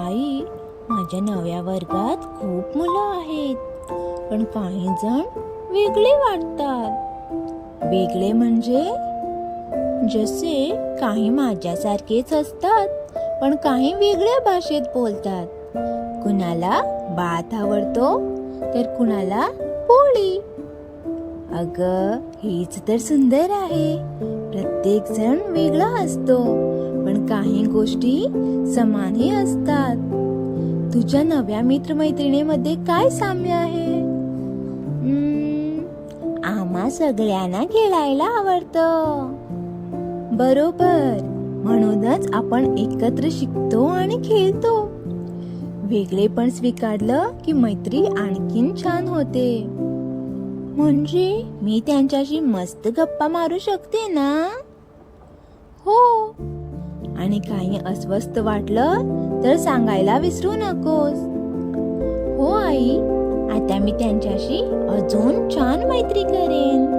आई माझ्या नव्या वर्गात खूप मुलं आहेत पण काही जण वेगळे वाटतात. वेगळे म्हणजे जसे काही माझ्यासारखेच असतात पण काही वेगळ्या भाषेत बोलतात. कुणाला भात आवडतो तर कुणाला पोळी. अग हेच तर सुंदर आहे. प्रत्येक जण वेगळा असतो. पण काही गोष्टी समानही असतात. तुझ्या नव्या मित्रमैत्रिणीमध्ये काय साम्य आहे? आम्हा सगळ्यांना खेळायला आवडतं. बरोबर म्हणूनच आपण एकत्र शिकतो आणि खेळतो. वेगळेपण स्वीकारलं की मैत्री आणखीन छान होते. म्हणजे मी त्यांच्याशी मस्त गप्पा मारू शकते ना? आणि काही अस्वस्थ वाटलं तर सांगायला विसरू नकोस. हो आई आता मी त्यांच्याशी अजून छान मैत्री करेन.